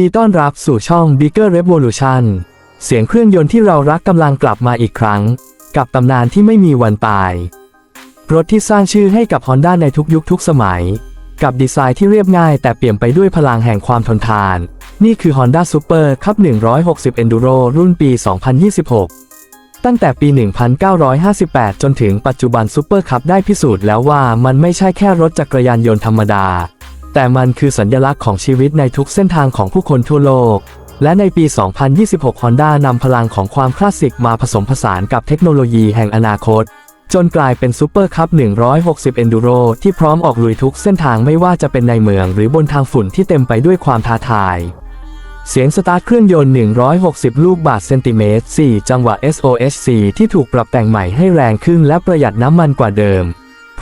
ดีต้อนรับสู่ช่อง Bigger Revolution เสียงเครื่องยนต์ที่เรารักกำลังกลับมาอีกครั้ง กับตำนานที่ไม่มีวันตาย รถที่สร้างชื่อให้กับ Honda ในทุกยุคทุกสมัย กับดีไซน์ที่เรียบง่ายแต่เปี่ยมไปด้วยพลังแห่งความทนทาน นี่คือ Honda Super Cup 160 Enduro รุ่นปี 2026 ตั้งแต่ปี 1958 จนถึงปัจจุบันซูเปอร์คัพได้พิสูจน์แล้วว่ามันไม่ใช่แค่รถจักรยานยนต์ธรรมดา แต่มันคือสัญลักษณ์ของชีวิตในทุกเส้นทางของผู้คนทั่วโลก และในปี 2026 Honda นำพลังของความคลาสสิกมาผสมผสานกับเทคโนโลยีแห่งอนาคต จนกลายเป็นซูเปอร์คัพ 160 Enduro ที่พร้อมออกลุยทุกเส้นทางไม่ว่าจะเป็นในเมืองหรือบนทางฝุ่นที่เต็มไปด้วยความท้าทายเสียงสตาร์ทเครื่องยนต์ 160 ลูกบาทเซนติเมตร 4 จังหวะ SOHC ที่ถูกปรับแต่งใหม่ให้แรงขึ้นและประหยัดน้ำมันกว่าเดิม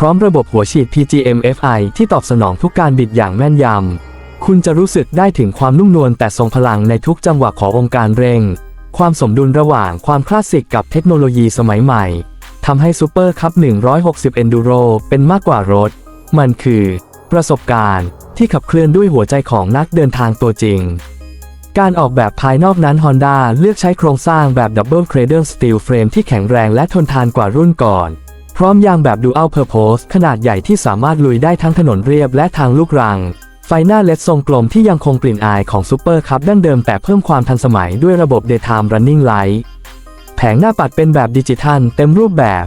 พร้อมระบบหัวฉีด PGM-FI ที่ตอบสนองทุกการบิดอย่างแม่นยำ คุณจะรู้สึกได้ถึงความนุ่มนวลแต่ทรงพลังในทุกจังหวะขององค์การเร่ง ความสมดุลระหว่างความคลาสสิกกับเทคโนโลยีสมัยใหม่ทำให้ซูเปอร์คัพ160 Enduro เป็นมากกว่ารถ มันคือ ประสบการณ์ที่ขับเคลื่อนด้วยหัวใจของนักเดินทางตัวจริง การออกแบบภายนอกนั้น Honda เลือกใช้โครงสร้างแบบ Double Cradle Steel Frame ที่แข็งแรงและทนทานกว่ารุ่นก่อน ร้อมยางแบบ Dual Purpose ขนาดใหญ่ที่สามารถลุยได้ทั้งถนนเรียบและทางลูกรัง ไฟหน้าเลดทรงกลมที่ยังคงกลิ่นอายของซูเปอร์คัพดั้งเดิมแต่เพิ่มความทันสมัยด้วยระบบ Daytime Running Light แผงหน้าปัดเป็นแบบดิจิทัล เต็มรูปแบบ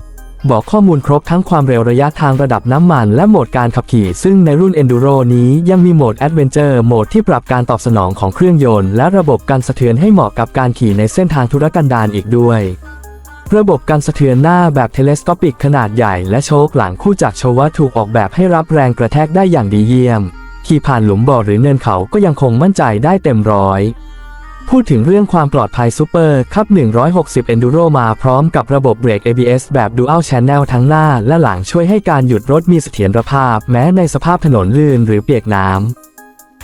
บอกข้อมูลครบทั้งความเร็วระยะทางระดับน้ำมันและโหมดการขับขี่ ซึ่งในรุ่น Enduro นี้ยังมีโหมด Adventure โหมดที่ปรับการตอบสนองของเครื่องยนต์และระบบการสะเทือนให้เหมาะกับการขี่ในเส้นทางธุรกันดารอีกด้วย ระบบการสะเทือนหน้าแบบเทเลสโคปิกขนาดใหญ่และโชคหลังคู่จากโชว่าถูกออกแบบให้รับแรงกระแทกได้อย่างดีเยี่ยม ขี่ผ่านหลุมบ่อหรือเนินเขาก็ยังคงมั่นใจได้เต็มร้อยพูดถึงเรื่องความปลอดภัยซูเปอร์คัพ160 Enduro มาพร้อมกับระบบเบรก ABS แบบ Dual Channel ทั้งหน้าและหลังช่วยให้การหยุดรถมีเสถียรภาพ แม้ในสภาพถนนลื่นหรือเปียกน้ำ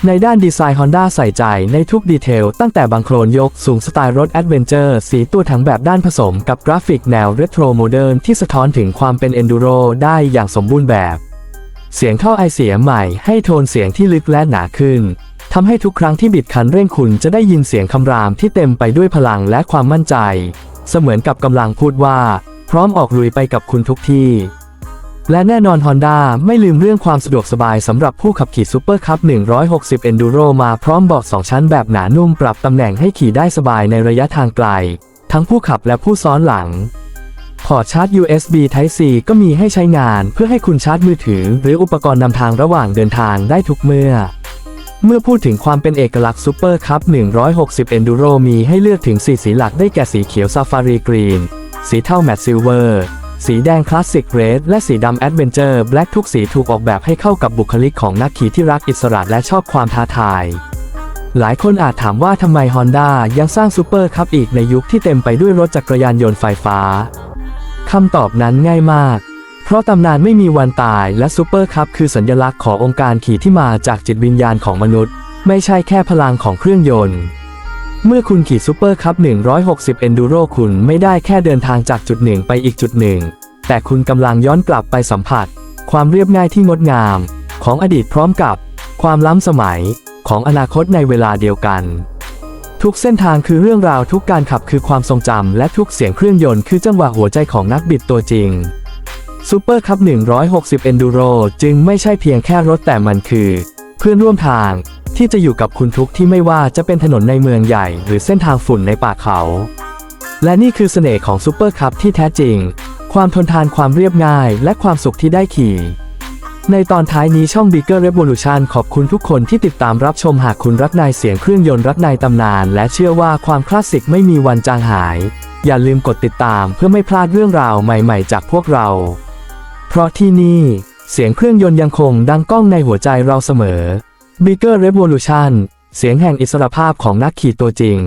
ในด้านดีไซน์ Honda ใส่ใจในทุกดีเทลตั้งแต่บังโคลนยกสูงสไตล์รถ Adventure สีตัวถังแบบด้านผสมกับกราฟิกแนวเรโทรโมเดิร์นที่สะท้อนถึงความเป็น Enduro ได้อย่างสมบูรณ์แบบ เสียงท่อไอเสียใหม่ให้โทนเสียงที่ลึกและหนาขึ้นทำให้ทุกครั้งที่บิดคันเร่งคุณจะได้ยินเสียงคำรามที่เต็มไปด้วยพลังและความมั่นใจ เสมือนกับกำลังพูดว่า พร้อมออกลุยไปกับคุณทุกที่ และแน่นอน Honda ไม่ลืมเรื่องความสะดวกสบายสำหรับผู้ขับขี่ซูเปอร์คัพ160 Enduro มาพร้อมเบาะ2ชั้นแบบหนานุ่มปรับตำแหน่งให้ขี่ได้สบายในระยะทางไกล ทั้งผู้ขับและผู้ซ้อนหลัง พอร์ตชาร์จ USB Type C ก็มีให้ใช้งานเพื่อให้คุณชาร์จมือถือ หรืออุปกรณ์นำทางระหว่างเดินทางได้ทุกเมื่อ เมื่อพูดถึงความเป็นเอกลักษณ์ซูเปอร์คัพ160 Enduro มีให้เลือกถึง 4 สีหลักได้แก่สีเขียวซาฟารีกรีนสีเทาแมตต์ซิลเวอร์ สีแดงคลาสสิกเรดและสีดำแอดเวนเจอร์แบล็กทุกสีถูกออกแบบให้เข้ากับบุคลิกของนักขี่ที่รักอิสระและชอบความท้าทาย หลายคนอาจถามว่าทำไม Honda ยังสร้างซูเปอร์คัพอีกในยุคที่เต็มไปด้วยรถจักรยานยนต์ไฟฟ้าคำตอบนั้นง่ายมาก เพราะตำนานไม่มีวันตายและซูเปอร์คัพคือสัญลักษณ์ขององค์การขี่ที่มาจากจิตวิญญาณของมนุษย์ ไม่ใช่แค่พลังของเครื่องยนต์ เมื่อคุณขี่ซูเปอร์คัพ160 Enduro คุณไม่ได้แค่เดินทางจากจุดหนึ่งไปอีกจุดหนึ่ง แต่คุณกำลังย้อนกลับไปสัมผัส ความเรียบง่ายที่งดงาม ของอดีตพร้อมกับ ความล้ำสมัยของอนาคตในเวลาเดียวกัน ทุกเส้นทางคือเรื่องราวทุกการขับคือความทรงจำและทุกเสียงเครื่องยนต์คือจังหวะหัวใจของนักบิดตัวจริงซูเปอร์คัพ160 Enduro จึงไม่ใช่เพียงแค่รถแต่มันคือ เพื่อนร่วมทาง ที่จะอยู่กับคุณทุกที่ไม่ว่าจะเป็นถนนในเมืองใหญ่ หรือเส้นทางฝุ่นในป่าเขา และนี่คือเสน่ห์ของซูเปอร์คัพที่แท้จริง ความทนทานความเรียบง่าย และความสุขที่ได้ขี่ ในตอนท้ายนี้ช่อง Bigger Revolution ขอบคุณทุกคนที่ติดตามรับชมหากคุณรักนายเสียงเครื่องยนต์รักนายตำนาน และเชื่อว่าความคลาสสิกไม่มีวันจางหาย อย่าลืมกดติดตามเพื่อไม่พลาดเรื่องราวใหม่ ๆ จากพวกเรา เพราะที่นี่เสียงเครื่องยนต์ยังคงดังก้องในหัวใจเราเสมอ Bigger Revolution เสียงแห่งอิสรภาพของนักขี่ตัวจริง